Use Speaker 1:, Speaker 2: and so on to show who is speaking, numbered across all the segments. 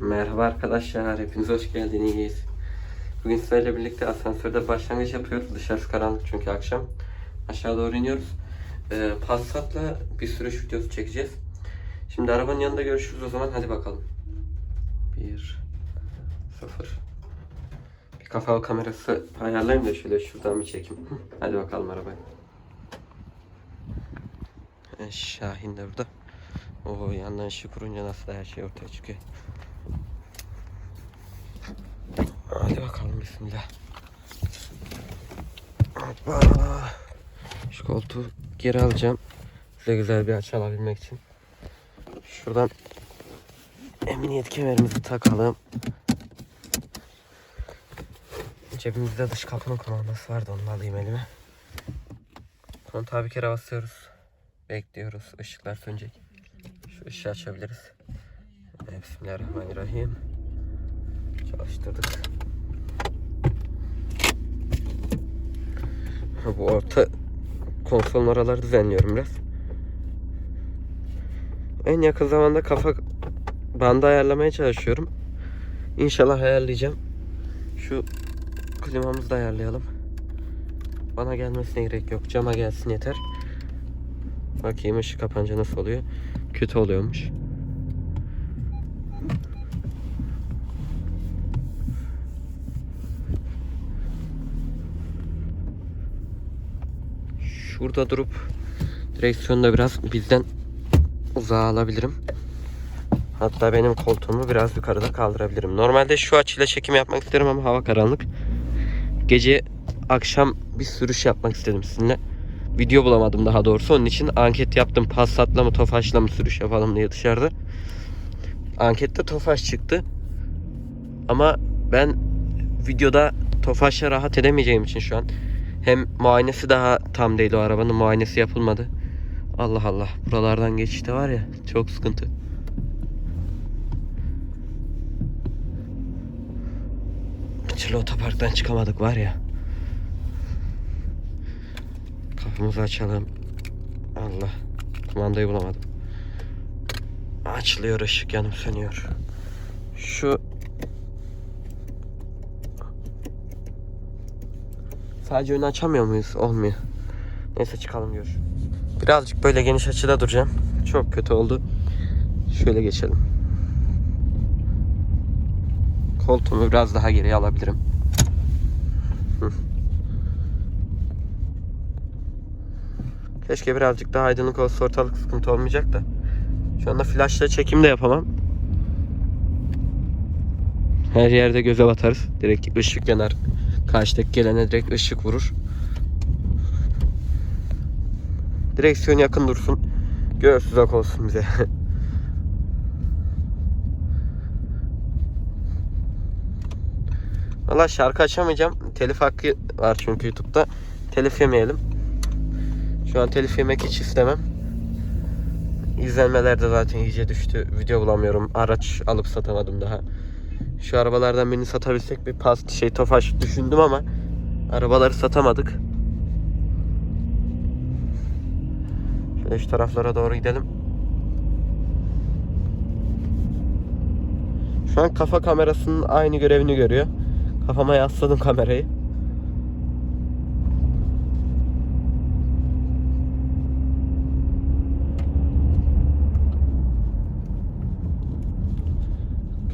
Speaker 1: Merhaba arkadaşlar, hepiniz hoş geldiniz. Bugün sizlerle birlikte asansörde başlangıç yapıyoruz. Dışarısı karanlık çünkü akşam. Aşağı doğru iniyoruz. Ee, Passat'la bir sürüş videosu çekeceğiz. Şimdi arabanın yanında görüşürüz o zaman. Hadi bakalım. 1 0 Bir kafa kamerası ayarlayayım da şöyle şuradan bir çekeyim. Hadi bakalım arabaya. Şahin de burada. Oo yandan ışık kurunca nasıl her şey ortaya çıkıyor. Hadi bakalım bismillah. Hoppa. Şu koltuğu geri alacağım. Size güzel bir açı alabilmek için. Şuradan emniyet kemerimizi takalım. Cebimizde dış kapının kumandası vardı onu alayım elime. Kontağı bir kere basıyoruz. Bekliyoruz. Işıklar sönecek. Şu ışığı açabiliriz. Bismillahirrahmanirrahim. Çalıştırdık. Bu orta konsol oraları düzenliyorum biraz. En yakın zamanda kafa bandı ayarlamaya çalışıyorum. İnşallah ayarlayacağım. Şu klimamızı da ayarlayalım. Bana gelmesine gerek yok. Cama gelsin yeter. Bakayım ışık kapanca nasıl oluyor. Kötü oluyormuş. Şurada durup direksiyonu da biraz bizden uzağa alabilirim. Hatta benim koltuğumu biraz yukarıda kaldırabilirim. Normalde şu açıyla çekim yapmak isterim ama hava karanlık. Gece akşam bir sürüş yapmak istedim sizinle. Video bulamadım daha doğrusu. Onun için anket yaptım. Passat'la mı Tofaş'la mı sürüş yapalım diye dışarıda. Ankette Tofaş çıktı. Ama ben videoda Tofaş'la rahat edemeyeceğim için şu an. Hem muayenesi daha tam değil o arabanın muayenesi yapılmadı. Allah Allah buralardan geçişte var ya çok sıkıntı. Türlü otoparktan çıkamadık var ya. Kapımızı açalım. Allah. Kumandayı bulamadım. Açılıyor ışık yanım sönüyor. Şu Sadece önü açamıyor muyuz? Olmuyor. Neyse çıkalım görüş. Birazcık böyle geniş açıda duracağım. Çok kötü oldu. Şöyle geçelim. Koltuğumu biraz daha geriye alabilirim. Keşke birazcık daha aydınlık olsa ortalık sıkıntı olmayacak da. Şu anda flashla çekim de yapamam. Her yerde göze batarız. Direkt ışık yanar. Karşıdaki gelene direkt ışık vurur. Direksiyon yakın dursun. Göğüs uzak olsun bize. Valla şarkı açamayacağım. Telif hakkı var çünkü YouTube'da. Telif yemeyelim. Şu an telif yemek hiç istemem. İzlenmeler de zaten iyice düştü. Video bulamıyorum. Araç alıp satamadım daha. Şu arabalardan birini satabilsek bir pas şey tofaş düşündüm ama arabaları satamadık. Şöyle şu taraflara doğru gidelim. Şu an kafa kamerasının aynı görevini görüyor. Kafama yasladım kamerayı.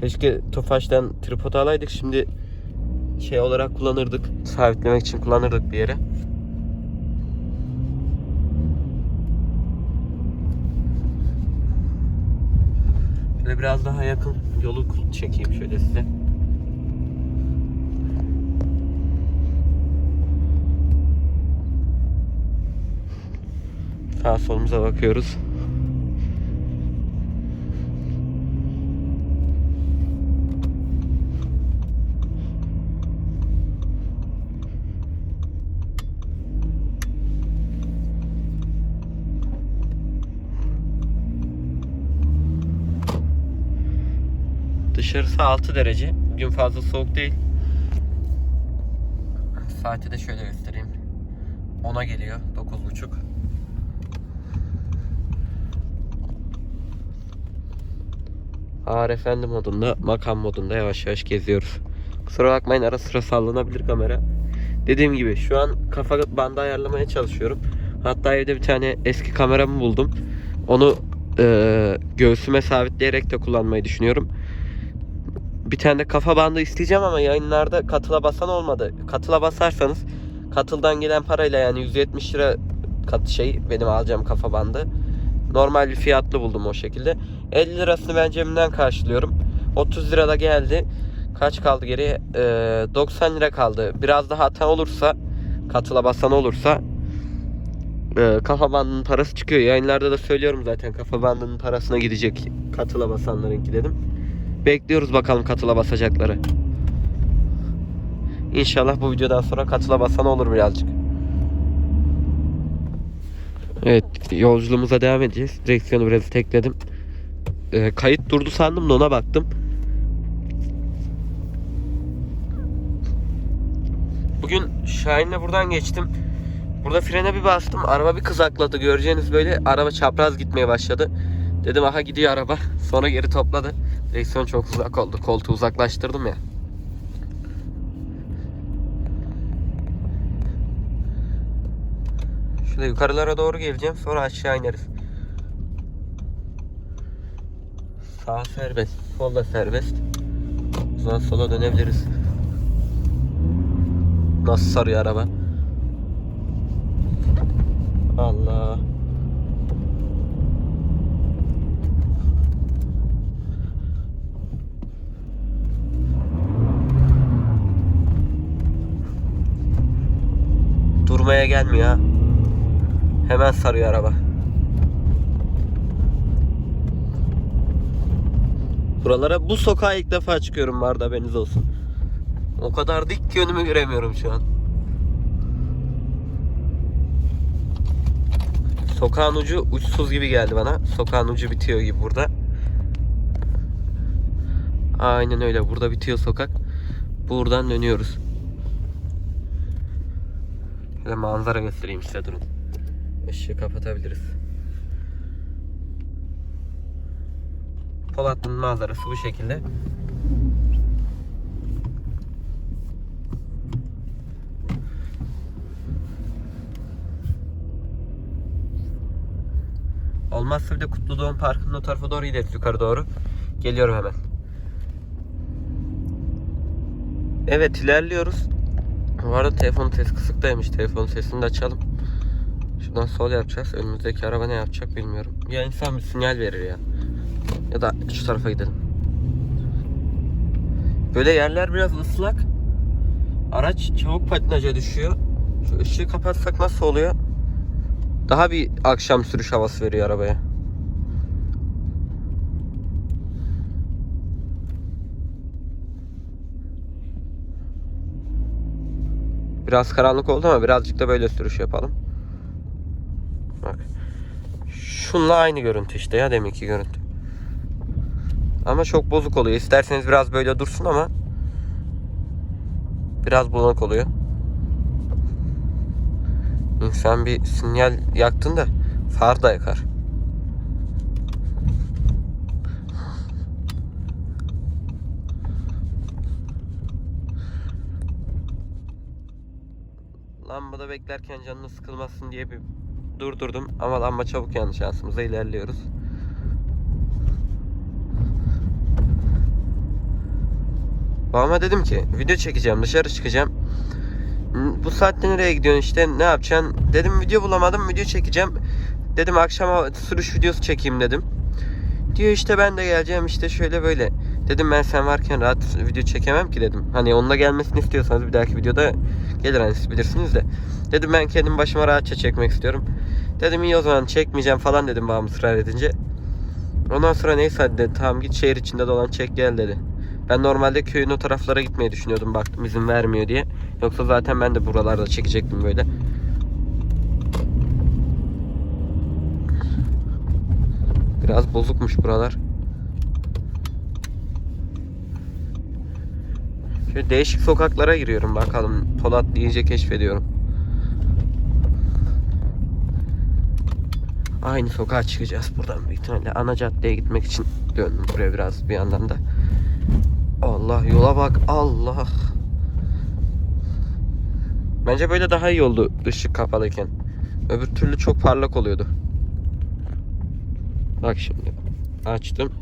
Speaker 1: Keşke Tofaş'tan tripod alaydık. Şimdi şey olarak kullanırdık. Sabitlemek için kullanırdık bir yere. Şöyle biraz daha yakın yolu çekeyim şöyle size. Sağ solumuza bakıyoruz. Dışarısı 6 derece. Bugün fazla soğuk değil. Saati de şöyle göstereyim. 10'a geliyor. 9.30. Ağır efendi modunda, makam modunda yavaş yavaş geziyoruz. Kusura bakmayın ara sıra sallanabilir kamera. Dediğim gibi şu an kafa bandı ayarlamaya çalışıyorum. Hatta evde bir tane eski kameramı buldum. Onu e, göğsüme sabitleyerek de kullanmayı düşünüyorum. Bir tane de kafa bandı isteyeceğim ama yayınlarda katıla basan olmadı. Katıla basarsanız katıldan gelen parayla yani 170 lira kat şey benim alacağım kafa bandı. Normal bir fiyatlı buldum o şekilde. 50 lirasını ben cebimden karşılıyorum. 30 lira da geldi. Kaç kaldı geriye? Ee, 90 lira kaldı. Biraz daha hata olursa katıla basan olursa e, kafa bandının parası çıkıyor. Yayınlarda da söylüyorum zaten kafa bandının parasına gidecek katıla basanlarınki dedim. Bekliyoruz bakalım katıla basacakları. İnşallah bu videodan sonra katıla basan olur birazcık. Evet yolculuğumuza devam edeceğiz. Direksiyonu biraz tekledim. Ee, kayıt durdu sandım da ona baktım. Bugün Şahin'le buradan geçtim. Burada frene bir bastım. Araba bir kızakladı. Göreceğiniz böyle araba çapraz gitmeye başladı. Dedim aha gidiyor araba. Sonra geri topladı. Direksiyon çok uzak oldu. Koltuğu uzaklaştırdım ya. Şöyle yukarılara doğru geleceğim. Sonra aşağı ineriz. Sağ serbest. Sol da serbest. O zaman sola dönebiliriz. Nasıl sarıyor araba? Allah. Durmaya gelmiyor ha. Hemen sarıyor araba. Buralara bu sokağa ilk defa çıkıyorum var da haberiniz olsun. O kadar dik ki önümü göremiyorum şu an. Sokağın ucu uçsuz gibi geldi bana. Sokağın ucu bitiyor gibi burada. Aynen öyle. Burada bitiyor sokak. Buradan dönüyoruz. Şöyle manzara göstereyim size durun. Işığı kapatabiliriz. Polatlı'nın manzarası bu şekilde. Olmazsa bir de Kutlu Doğum Parkı'nın o tarafa doğru gideriz yukarı doğru. Geliyorum hemen. Evet ilerliyoruz. Bu arada telefonun sesi kısıktaymış. Telefonun sesini de açalım. Şuradan sol yapacağız. Önümüzdeki araba ne yapacak bilmiyorum. Ya insan bir sinyal verir ya. Ya da şu tarafa gidelim. Böyle yerler biraz ıslak. Araç çabuk patinaja düşüyor. Şu ışığı kapatsak nasıl oluyor? Daha bir akşam sürüş havası veriyor arabaya. Biraz karanlık oldu ama birazcık da böyle sürüş yapalım. Bak. Şunla aynı görüntü işte ya deminki görüntü. Ama çok bozuk oluyor. İsterseniz biraz böyle dursun ama biraz bulanık oluyor. İnsan bir sinyal yaktın da far da yakar. Lambada beklerken canını sıkılmasın diye bir durdurdum ama lamba çabuk yandı şansımıza ilerliyoruz. Babama dedim ki video çekeceğim dışarı çıkacağım. Bu saatte nereye gidiyorsun işte ne yapacaksın? Dedim video bulamadım video çekeceğim. Dedim akşama sürüş videosu çekeyim dedim. Diyor işte ben de geleceğim işte şöyle böyle. Dedim ben sen varken rahat video çekemem ki dedim. Hani onunla gelmesini istiyorsanız bir dahaki videoda gelir hani siz bilirsiniz de. Dedim ben kendim başıma rahatça çekmek istiyorum. Dedim iyi o zaman çekmeyeceğim falan dedim babam ısrar edince. Ondan sonra neyse hadi dedi, tamam git şehir içinde dolan çek gel dedi. Ben normalde köyün o taraflara gitmeyi düşünüyordum baktım izin vermiyor diye. Yoksa zaten ben de buralarda çekecektim böyle. Biraz bozukmuş buralar. Şöyle değişik sokaklara giriyorum bakalım. Polat iyice keşfediyorum. Aynı sokağa çıkacağız buradan büyük ihtimalle. Ana caddeye gitmek için döndüm buraya biraz bir yandan da. Allah yola bak Allah. Bence böyle daha iyi oldu ışık kapalıyken. Öbür türlü çok parlak oluyordu. Bak şimdi. Açtım.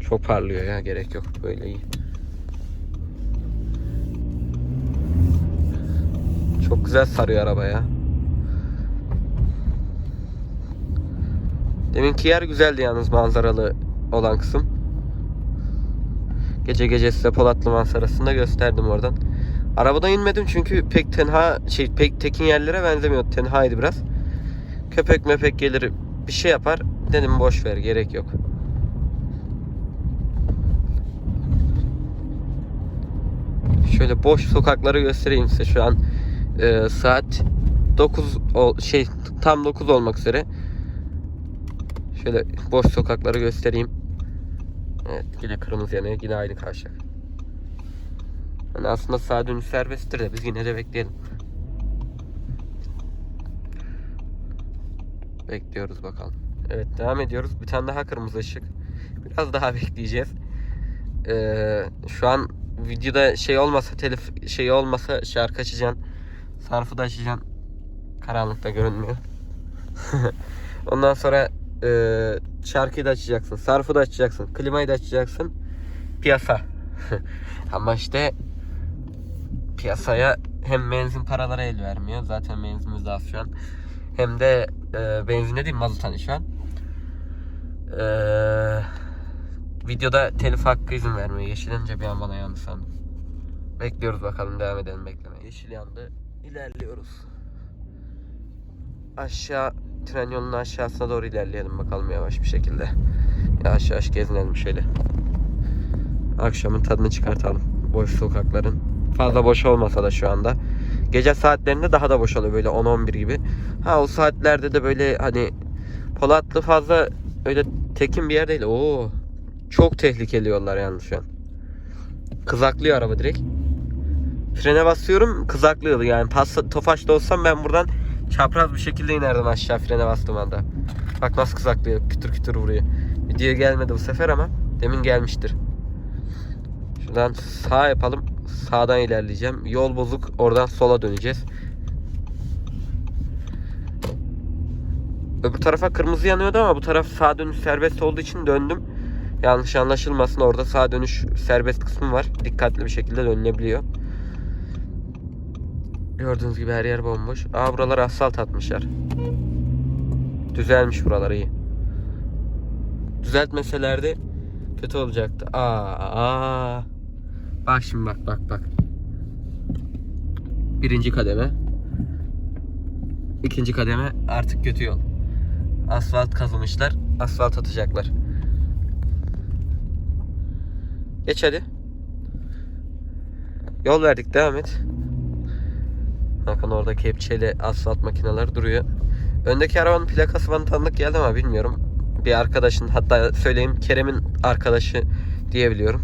Speaker 1: Çok parlıyor ya gerek yok. Böyle iyi. Çok güzel sarıyor araba ya. Deminki yer güzeldi yalnız manzaralı olan kısım. Gece gece size Polatlı manzarasını da gösterdim oradan. Arabadan inmedim çünkü pek tenha şey pek tekin yerlere benzemiyor. Tenhaydı biraz. Köpek mepek gelir bir şey yapar. Dedim boş ver gerek yok. Şöyle boş sokakları göstereyim size şu an. Ee, saat 9 ol, şey tam 9 olmak üzere. Şöyle boş sokakları göstereyim. Evet yine kırmızı yanıyor yine aynı kavşak. Yani aslında sağa dönüş serbesttir de biz yine de bekleyelim. Bekliyoruz bakalım. Evet devam ediyoruz. Bir tane daha kırmızı ışık. Biraz daha bekleyeceğiz. Ee, şu an videoda şey olmasa telif şey olmasa şarkı açacaksın. Sarfı da açacaksın. Karanlıkta görünmüyor. Ondan sonra e, şarkıyı da açacaksın. Sarfı da açacaksın. Klimayı da açacaksın. Piyasa. Ama işte piyasaya hem benzin paraları el vermiyor. Zaten benzinimiz az şu an. Hem de e, benzin değil mazot hani şu an. E, videoda telif hakkı izin vermiyor. Yeşilince bir an bana yandı sandım. Bekliyoruz bakalım devam edelim beklemeye. Yeşil yandı. İlerliyoruz. Aşağı tren yolunun aşağısına doğru ilerleyelim bakalım yavaş bir şekilde. Yavaş yavaş gezinelim şöyle. Akşamın tadını çıkartalım. Boş sokakların. Fazla boş olmasa da şu anda. Gece saatlerinde daha da boş oluyor böyle 10-11 gibi. Ha o saatlerde de böyle hani Polatlı fazla öyle tekin bir yer değil. Oo. Çok tehlikeli yollar yalnız şu an. Kızaklıyor araba direkt. Frene basıyorum kızaklıyordu yani. Pas, Tofaş'ta olsam ben buradan çapraz bir şekilde inerdim aşağı frene bastığım anda. Bak nasıl kızaklıyor. Kütür kütür vuruyor. Videoya gelmedi bu sefer ama demin gelmiştir. Şuradan sağ yapalım. Sağdan ilerleyeceğim. Yol bozuk. Oradan sola döneceğiz. Öbür tarafa kırmızı yanıyordu ama bu taraf sağ dönüş serbest olduğu için döndüm. Yanlış anlaşılmasın orada sağ dönüş serbest kısmı var. Dikkatli bir şekilde dönülebiliyor. Gördüğünüz gibi her yer bomboş. Aa buralar asfalt atmışlar. Düzelmiş buralar iyi. Düzeltmeselerdi kötü olacaktı. Aa, aa. Bak şimdi bak bak bak. Birinci kademe. İkinci kademe artık kötü yol. Asfalt kazımışlar. Asfalt atacaklar. Geç hadi. Yol verdik devam et. Bakın orada kepçeyle asfalt makineler duruyor. Öndeki arabanın plakası bana tanıdık geldi ama bilmiyorum. Bir arkadaşın hatta söyleyeyim Kerem'in arkadaşı diyebiliyorum.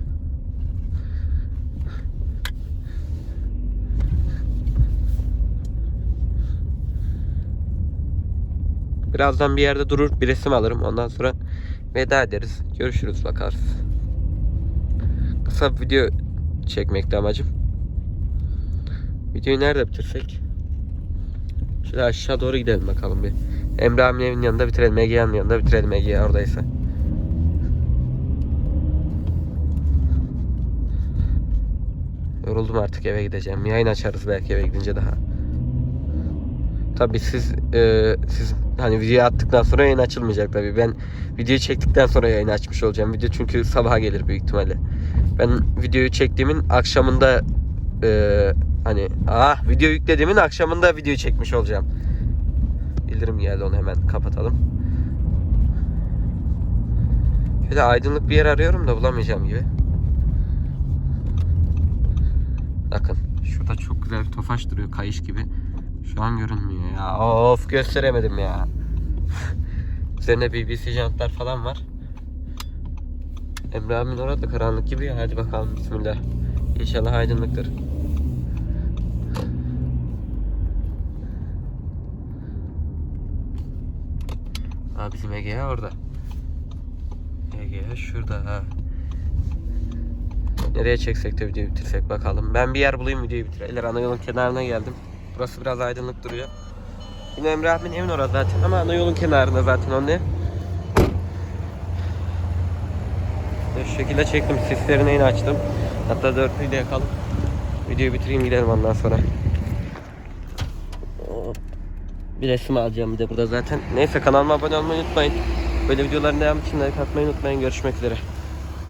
Speaker 1: Birazdan bir yerde durur bir resim alırım. Ondan sonra veda ederiz. Görüşürüz bakarız. Kısa bir video çekmekti amacım. Videoyu nerede bitirsek? Şöyle aşağı doğru gidelim bakalım bir. Emre abinin evinin yanında bitirelim. Ege'nin yanında bitirelim Ege oradaysa. Yoruldum artık eve gideceğim. Yayın açarız belki eve gidince daha. Tabi siz e, siz hani video attıktan sonra yayın açılmayacak tabi. Ben videoyu çektikten sonra yayın açmış olacağım. Video çünkü sabaha gelir büyük ihtimalle. Ben videoyu çektiğimin akşamında e, hani ah video yüklediğimin akşamında videoyu çekmiş olacağım. Bildirim geldi onu hemen kapatalım. Şöyle aydınlık bir yer arıyorum da bulamayacağım gibi. Bakın şurada çok güzel bir tofaş duruyor kayış gibi. Şu an görünmüyor ya. Of gösteremedim ya. Üzerine BBC jantlar falan var. Emre abimin orada karanlık gibi ya. Hadi bakalım bismillah. İnşallah aydınlıktır. Ha bizim Ege'ye orada. Ege'ye şurada. Nereye çeksek de videoyu bitirsek bakalım. Ben bir yer bulayım videoyu bitirelim. Ana yolun kenarına geldim. Burası biraz aydınlık duruyor. Yine Emre abimin evin orada zaten ama ana yolun kenarında zaten onun ev. Şu şekilde çektim. Sislerini yine açtım. Hatta dörtlüyü de yakalım. Videoyu bitireyim gidelim ondan sonra. Bir resim alacağım bir de burada zaten. Neyse kanalıma abone olmayı unutmayın. Böyle videoların devamı için like atmayı unutmayın. Görüşmek üzere.